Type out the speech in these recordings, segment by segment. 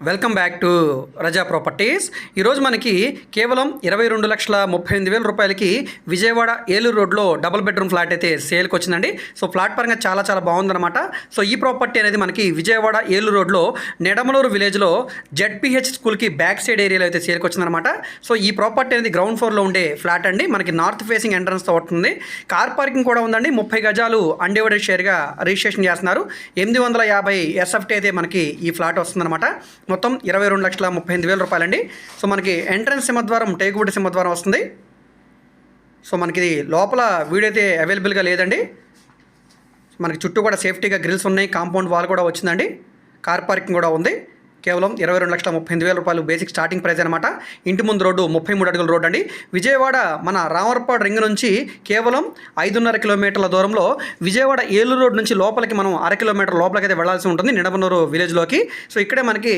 Welcome back to Raza properties ఈరోజు మనకి కేవలం ఇరవై రెండు లక్షల ముప్పై ఎనిమిది వేల రూపాయలకి విజయవాడ ఏలూరు రోడ్లో డబుల్ బెడ్రూమ్ ఫ్లాట్ అయితే సేల్కి వచ్చిందండి. సో ఫ్లాట్ పరంగా చాలా చాలా బాగుందన్నమాట. సో ఈ ప్రాపర్టీ అనేది మనకి విజయవాడ ఏలూరు రోడ్లో నెడమలూరు విలేజ్లో జెడ్పీహెచ్ స్కూల్కి బ్యాక్ సైడ్ ఏరియాలో అయితే సేల్కి వచ్చిందనమాట సో ఈ ప్రాపర్టీ అనేది గ్రౌండ్ ఫ్లోర్లో ఉండే ఫ్లాట్ అండి. మనకి నార్త్ ఫేసింగ్ ఎంట్రన్స్తో ఉంటుంది కార్ పార్కింగ్ కూడా ఉందండి. ముప్పై గజాలు అన్డివైడెడ్ షేర్గా రిజిస్ట్రేషన్ చేస్తున్నారు. ఎనిమిది వందల యాభై ఎస్ఎఫ్టీ అయితే మనకి ఈ ఫ్లాట్ వస్తుందన్నమాట. మొత్తం ఇరవై రెండు లక్షల ముప్పై ఎనిమిది వేల రూపాయలండి. సో మనకి ఎంట్రన్స్ సింహద్వారం టేకుబడి సింహద్వారం వస్తుంది. సో మనకి ఇది లోపల వీడియో అయితే అవైలబుల్గా లేదండి. మనకి చుట్టూ కూడా సేఫ్టీగా గ్రిల్స్ ఉన్నాయి కాంపౌండ్ వాల్ కూడా వచ్చిందండి. కార్ పార్కింగ్ కూడా ఉంది. కేవలం ఇరవై రెండు లక్షల ముప్పై ఎనిమిది వేల రూపాయలు బేసిక్ స్టార్టింగ్ ప్రైస్ అనమాట ఇంటి ముందు రోడ్డు ముప్పై మూడు అడుగుల రోడ్ అండి. విజయవాడ మన రామర్పాడు రింగ్ నుంచి కేవలం ఐదున్నర కిలోమీటర్ల దూరంలో విజయవాడ ఏలూరు రోడ్ నుంచి లోపలికి మనం అర కిలోమీటర్ లోపలికి అయితే వెళ్ళాల్సి ఉంటుంది నిడబనూరు విలేజ్లోకి సో ఇక్కడే మనకి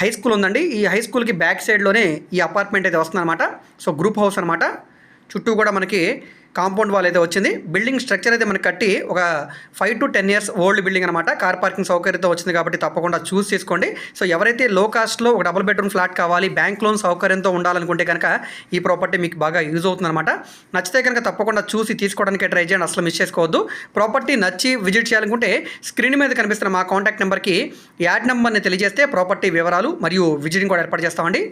హై స్కూల్ ఉందండి. ఈ హై స్కూల్కి బ్యాక్ సైడ్లోనే ఈ అపార్ట్మెంట్ అయితే వస్తుందన్నమాట. సో గ్రూప్ హౌస్ అనమాట చుట్టూ కూడా మనకి కాంపౌండ్ వాల్ అయితే వచ్చింది. బిల్డింగ్ స్ట్రక్చర్ అయితే మనకి కట్టి ఒక five to ten years old building అనమాట కార్ పార్కింగ్ సౌకర్యంతో వచ్చింది కాబట్టి తప్పకుండా చూస్ చేసుకోండి. సో ఎవరైతే లో కాస్ట్లో ఒక డబుల్ బెడ్రూమ్ ఫ్లాట్ కావాలి బ్యాంక్ లోన్ సౌకర్యంతో ఉండాలనుకుంటే కనుక ఈ ప్రాపర్టీ మీకు బాగా యూజ్ అవుతుందన్నమాట. నచ్చితే కనుక తప్పకుండా చూసి తీసుకోవడానికి ట్రై చేయండి. అసలు మిస్ చేసుకోవద్దు. ప్రాపర్టీ నచ్చి విజిట్ చేయాలనుకుంటే స్క్రీన్ మీద కనిపిస్తున్న మా కాంటాక్ట్ నెంబర్కి యాడ్ నెంబర్ని తెలియజేస్తే ప్రాపర్టీ వివరాలు మరియు విజిటింగ్ కూడా ఏర్పాటు చేస్తామండి.